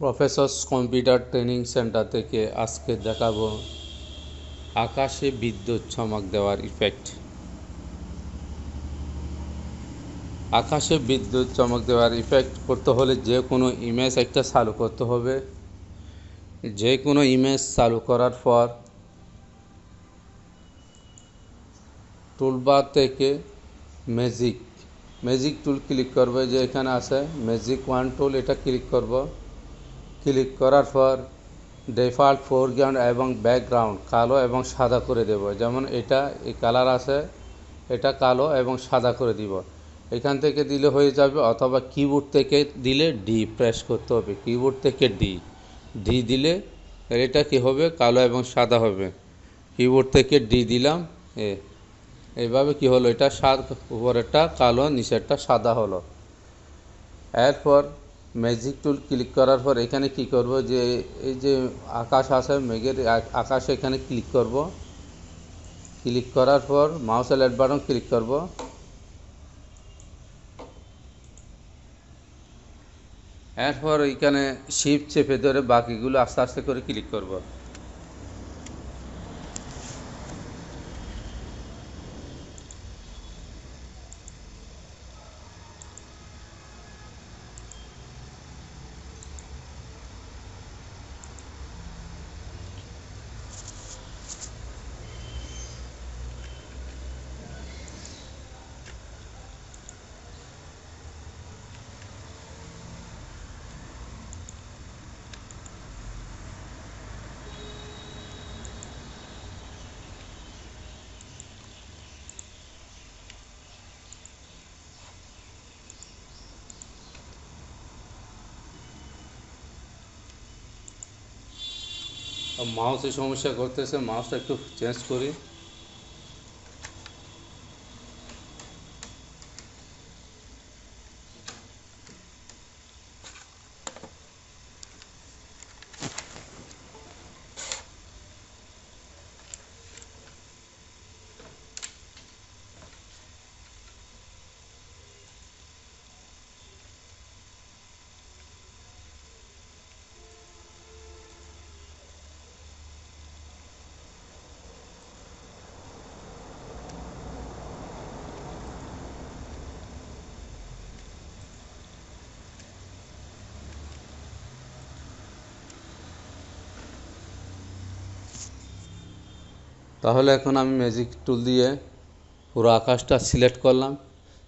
Professors computer training centre থেকে আজকে দেখাবো আকাশে বিদ্যুৎ চমক দেওয়ার ইফেক্ট আকাশে বিদ্যুৎ চমক দেওয়ার ইফেক্ট করতে হলে যে কোনো ইমেজ একটা চালু করতে হবে। যে কোনো ইমেজ চালু করার পর টুলবার থেকে ম্যাজিক ম্যাজিক টুল ক্লিক করবে যে এখানে আছে ম্যাজিক ওয়ান টুল এটা ক্লিক করব। ক্লিক করার পর ডিফল্ট ফোরগ্রাউন্ড এবং ব্যাকগ্রাউন্ড কালো এবং সাদা করে দেব। যেমন এটা, এই কালার আছে, এটা কালো এবং সাদা করে দিব। এখান থেকে দিলে হয়ে যাবে, অথবা কিবোর্ড থেকে দিলে ডি প্রেস করতে হবে। কিবোর্ড থেকে ডি ডি দিলে এটা কি হবে? কালো এবং সাদা হবে। কিবোর্ড থেকে ডি দিলাম, এ। এইভাবে কি হলো? এটা সাদ উপরেরটা কালো, নিচেরটা সাদা হলো। এরপর ম্যাজিক টুল ক্লিক করার পর এখানে কি করব যে, এই যে আকাশ আছে, মেঘের আকাশ এখানে ক্লিক করব। ক্লিক করার পর মাউসেল লেট বাটন ক্লিক করব। এরপর এখানে শিপ চেপে ধরে বাকিগুলো আস্তে আস্তে করে ক্লিক করব। মাউসের সমস্যা করতেছে মাউসটা একটু চেঞ্জ করি। তাহলে এখন আমি ম্যাজিক টুল দিয়ে পুরো আকাশটা সিলেক্ট করলাম।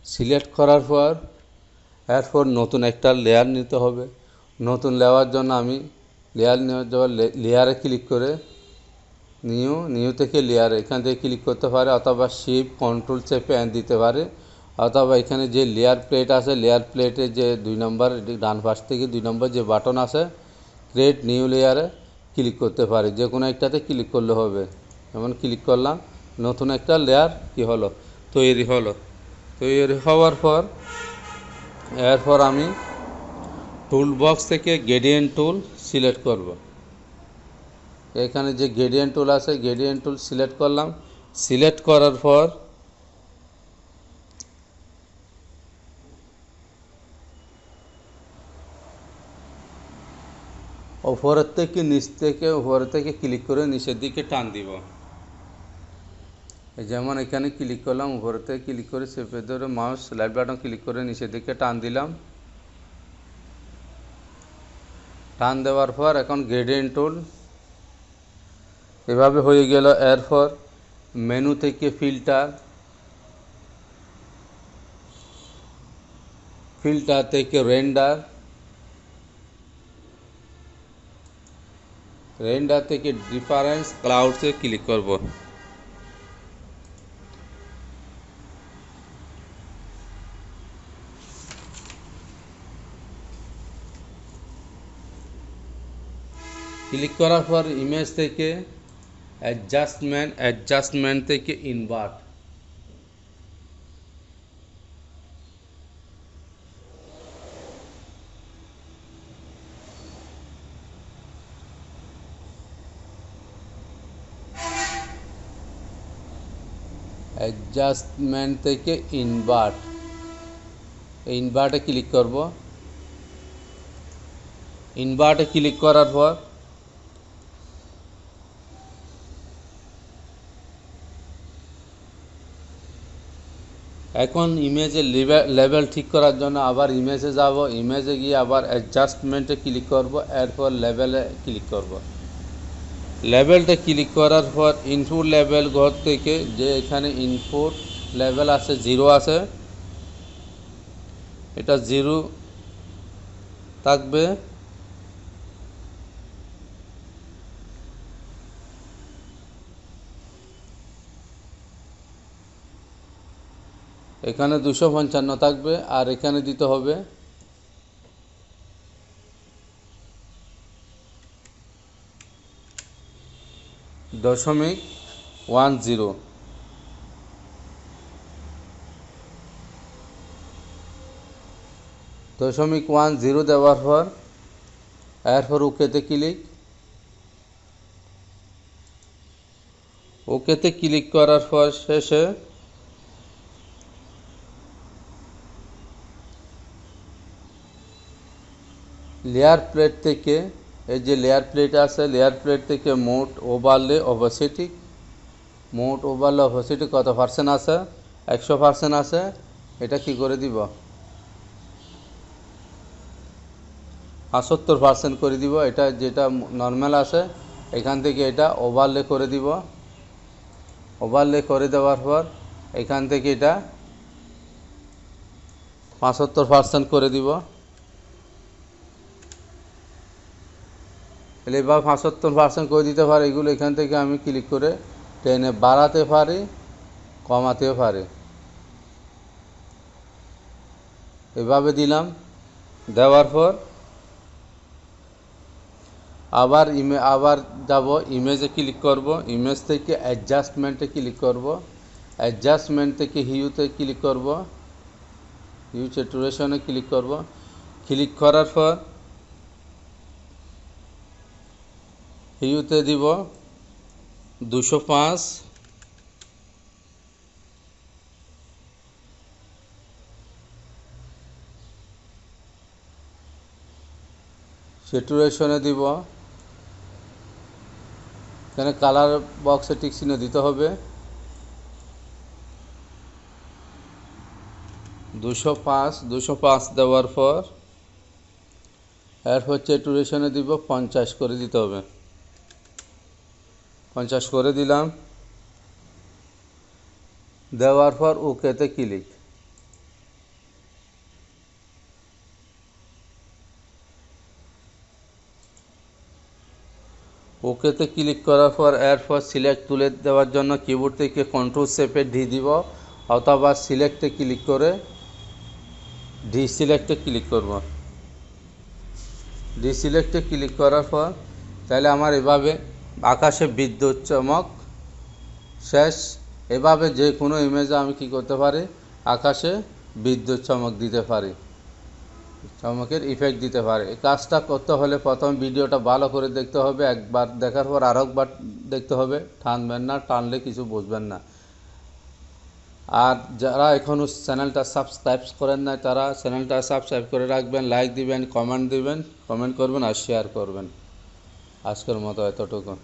সিলেক্ট করার পর, এরপর নতুন একটা লেয়ার নিতে হবে। নতুন নেওয়ার জন্য আমি লেয়ার নেওয়ার জন্য লেয়ারে ক্লিক করে নিউ নিউ থেকে লেয়ার এখান থেকে ক্লিক করতে পারে অথবা শিপ কন্ট্রোল চেপে দিতে পারে। অথবা এখানে যে লেয়ার প্লেট আছে লেয়ার প্লেটে যে দুই নম্বর ডান পাশ থেকে দুই নম্বর যে বাটন আছে ক্রিয়েট নিউ লেয়ারে ক্লিক করতে পারে। যে কোনো একটাতে ক্লিক করলে হবে। যেমন ক্লিক করলাম, নতুন একটা লেয়ার কি হলো? তৈরি হলো। তৈরি হওয়ার পর, এরপর আমি টুল বক্স থেকে গেডিয়েন টুল সিলেক্ট করব। এখানে যে গেডিয়েন টুল আছে গেডিয়েন টুল সিলেক্ট করলাম। সিলেক্ট করার পর ওপরের থেকে নিচ থেকে, উপরের থেকে ক্লিক করে নিচের দিকে টান দিব। যেমন এখানে ক্লিক করলাম উপরের থেকে ক্লিক করে চেপে ধরে মাউস লাইট বাটন ক্লিক করে নিচের দিকে টান দিলাম। টান দেওয়ার পর এখন গ্রেডিয়েন্ট টুল এভাবে হয়ে গেল। এরপর মেনু থেকে ফিল্টার ফিল্টার থেকে রেন্ডার রেন্ডার থেকে ডিফারেন্স ক্লাউডসে ক্লিক করব। ক্লিক করার পর ইমেজ থেকে অ্যাডজাস্টমেন্ট অ্যাডজাস্টমেন্ট থেকে ইনভার্ট অ্যাডজাস্টমেন্ট থেকে ইনভার্ট ইনভার্টে ক্লিক করব ইনভার্টে ক্লিক করার পর এখন ইমেজের লেভেল ঠিক করার জন্য আবার ইমেজে যাব ইমেজে গিয়ে আবার অ্যাডজাস্টমেন্টে ক্লিক করব, এরপর লেভেলে ক্লিক করব। লেভেলটা ক্লিক করার পর ইনপুট লেভেল ঘর থেকে যে এখানে ইনপুট লেভেল আছে জিরো আছে, এটা জিরো থাকবে। এখানে দুশো পঞ্চান্ন থাকবে আর এখানে দিতে হবে দশমিক ওয়ান জিরো। দশমিক ওয়ান জিরো দেওয়ার পর, এরপর ওকেতে ক্লিক। ওকেতে ক্লিক করার পর শেষে লেয়ার প্লেট থেকে এই যে লেয়ার প্লেট আছে লেয়ার প্লেট থেকে মোট ওভারলে অপাসিটি মোট ওভারলে অপাসিটি কত পার্সেন্ট আছে? একশো পার্সেন্ট আছে। এটা কি করে দিব? পঁচাত্তর পার্সেন্ট করে দিব। এটা যেটা নর্মাল আছে এখান থেকে এটা ওভারলে করে দিব। ওভারলে করে দেওয়ার পর এখান থেকে এটা পঁচাত্তর পার্সেন্ট করে দিব। তাহলে এবার পঁচাত্তর পার্সেন্ট করে দিতে পারে, এগুলো এখান থেকে আমি ক্লিক করে টেনে বাড়াতে পারি কমাতেও পারি। এভাবে দিলাম, দেওয়ার পর আবার ইমে আবার যাব ইমেজে ক্লিক করব ইমেজ থেকে অ্যাডজাস্টমেন্টে ক্লিক করব অ্যাডজাস্টমেন্ট থেকে হিউতে ক্লিক করব হিউ স্যাচুরেশনে ক্লিক করব। ক্লিক করার পর হিউতে দিব দুশো পাঁচ। সেটুরেশনে দিব। এখানে কালার বক্সে টিক চিহ্ন দিতে হবে? দুশো পাঁচ দুশো পাঁচ দেওয়ার পর এরপর চেটুরেশনে দিব পঞ্চাশ করে দিতে হবে। পঞ্চাশ করে দিলাম। দেওয়ার পর ওকেতে ক্লিক ওকেতে ক্লিক করার পর এরপর সিলেক্ট তুলে দেওয়ার জন্য কিবোর্ড থেকে কন্ট্রোল সেপে ডি দিব, অথবা সিলেক্টে ক্লিক করে ডি সিলেক্টে ক্লিক করব। ডি সিলেক্টে ক্লিক করার পর তাহলে আমার এভাবে আকাশে বিদ্যুৎ চমক, শেষ। এভাবে যে কোনো ইমেজে আমি কি করতে পারি? আকাশে বিদ্যুৎ চমক দিতে পারি। চমকের ইফেক্ট দিতে পারে। এই কাজটা করতে হলে প্রথম ভিডিওটা ভালো করে দেখতে হবে। একবার দেখার পর আরেকবার দেখতে হবে। টানবেন না, টানলে কিছু বুঝবেন না। আর যারা এখনও চ্যানেলটা সাবস্ক্রাইব করেন নাই, তারা চ্যানেলটা সাবস্ক্রাইব করে রাখবেন লাইক দিবেন কমেন্ট দিবেন কমেন্ট করবেন আর শেয়ার করবেন। আজকের মতো এতটুকু।